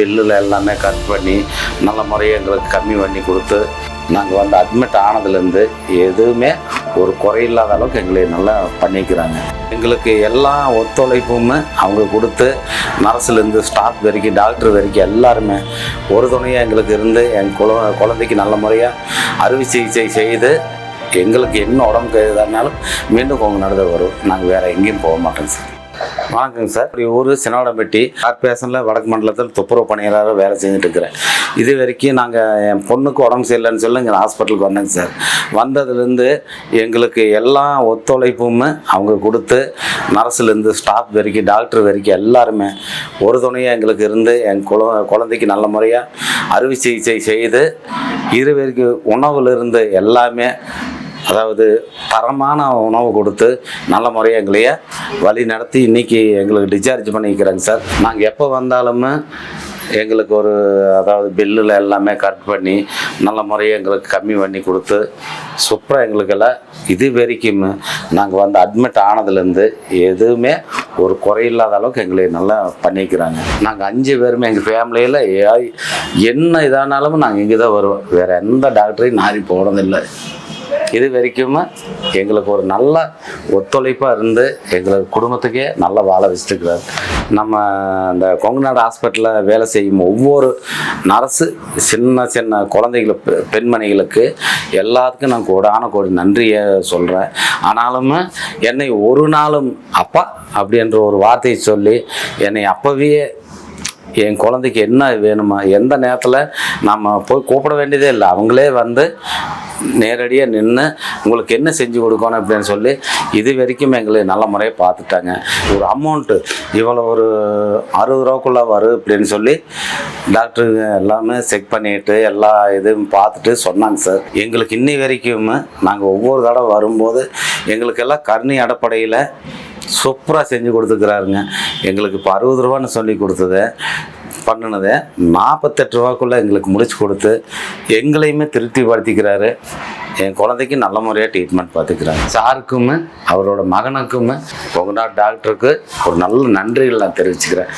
பில்லில் எல்லாமே கட் பண்ணி நல்ல முறையை எங்களுக்கு கம்மி பண்ணி கொடுத்து நாங்கள் வந்து அட்மிட் ஆனதுலேருந்து எதுவுமே ஒரு குறையில்லாத அளவுக்கு எங்களை நல்லா பண்ணிக்கிறாங்க. எங்களுக்கு எல்லா ஒத்துழைப்பும் அவங்க கொடுத்து நர்ஸுலேருந்து ஸ்டாஃப் வரைக்கும் டாக்டர் வரைக்கும் எல்லாருமே ஒரு துணையாக எங்களுக்கு இருந்து என் குழ குழந்தைக்கு நல்ல முறையாக அறுவை சிகிச்சை செய்து எங்களுக்கு என்ன உடம்புக்கு எதானாலும் மீண்டும் உங்கள் நடந்து வரும் நாங்கள் வேறு எங்கேயும் போக மாட்டோம் சார். வணக்கங்க சார். இப்படி ஊர் சினவடம்பட்டி கார்பரேஷனில் வடக்கு மண்டலத்தில் துப்புரவு பணியாளராக வேலை செஞ்சுட்டு இருக்கிறேன். இது வரைக்கும் நாங்கள் என் பொண்ணுக்கு உடம்பு சரியில்லைன்னு சொல்லி இங்கே ஹாஸ்பிட்டலுக்கு வந்தேங்க சார். வந்ததுலேருந்து எங்களுக்கு எல்லா ஒத்துழைப்பும் அவங்க கொடுத்து நர்ஸுலேருந்து ஸ்டாஃப் வரைக்கும் டாக்டர் வரைக்கும் எல்லாருமே ஒரு துணையாக எங்களுக்கு இருந்து என் குழ குழந்தைக்கு நல்ல முறையாக அறுவை சிகிச்சை செய்து இது வரைக்கும் உணவுலேருந்து எல்லாமே அதாவது தரமான உணவு கொடுத்து நல்ல முறையாக எங்களையே வழி நடத்தி இன்றைக்கி எங்களுக்கு டிஸ்சார்ஜ் பண்ணிக்கிறாங்க சார். நாங்கள் எப்போ வந்தாலுமே எங்களுக்கு ஒரு அதாவது பில்லில் எல்லாமே கட் பண்ணி நல்ல முறையை எங்களுக்கு கம்மி பண்ணி கொடுத்து சூப்பராக எங்களுக்கெல்லாம் இது வரைக்கும் நாங்கள் வந்து அட்மிட் ஆனதுலேருந்து எதுவுமே ஒரு குறையில்லாத அளவுக்கு எங்களை நல்லா பண்ணிக்கிறாங்க. நாங்கள் அஞ்சு பேருமே எங்கள் ஃபேமிலியில் என்ன இதானாலும் நாங்கள் இங்கே தான் வருவோம். வேறு எந்த டாக்டரையும் நாரி போனதில்லை இது வரைக்கும் எங்களுக்கு ஒரு நல்ல ஒத்துழைப்பாக இருந்து எங்களுக்கு குடும்பத்துக்கே நல்லா வாழ வச்சுருக்கிறார். நம்ம இந்த கொங்குநாடு ஹாஸ்பிட்டலில் வேலை செய்யும் ஒவ்வொரு நர்ஸு சின்ன சின்ன குழந்தைகளுக்கு பெ- பெண்மணிகளுக்கு எல்லாத்துக்கும் நான் கோடான கோடி நன்றியை சொல்கிறேன் ஆனாலும் என்னை ஒரு நாளும் அப்பா அப்படின்ற ஒரு வார்த்தையை சொல்லி என்னை அப்பவே என் குழந்தைக்கு என்ன வேணுமா எந்த நேரத்தில் நம்ம போய் கூப்பிட வேண்டியதே இல்லை. அவங்களே வந்து நேரடியாக நின்று உங்களுக்கு என்ன செஞ்சு கொடுக்கணும் அப்படின்னு சொல்லி இது வரைக்கும் எங்களை நல்ல முறையாக பார்த்துட்டாங்க. ஒரு அமௌண்ட்டு இவ்வளோ ஒரு அறுபது ரூபாக்குள்ளே வரும் அப்படின்னு சொல்லி டாக்டருங்க எல்லாமே செக் பண்ணிட்டு எல்லா இதுவும் பார்த்துட்டு சொன்னாங்க சார் எங்களுக்கு இன்னி வரைக்கும் நாங்கள் ஒவ்வொரு தடவை வரும்போது எங்களுக்கெல்லாம் கருணி அடிப்படையில் சூப்பராக செஞ்சு கொடுத்துக்கிறாருங்க. எங்களுக்கு இப்போ அறுபது ரூபான்னு சொல்லி கொடுத்தது. பண்ணினதை நாற்பத்தெட்டு ரூபாக்குள்ளே எங்களுக்கு முடிச்சு கொடுத்து எங்களையுமே திருப்திப்படுத்திக்கிறாரு. என் குழந்தைக்கு நல்ல முறையாக ட்ரீட்மெண்ட் பார்த்துக்கிறாங்க சாருக்குமே அவரோட மகனுக்குமே கொங்கநாடு டாக்டருக்கு ஒரு நல்ல நன்றிகள் நான் தெரிவிச்சுக்கிறேன்.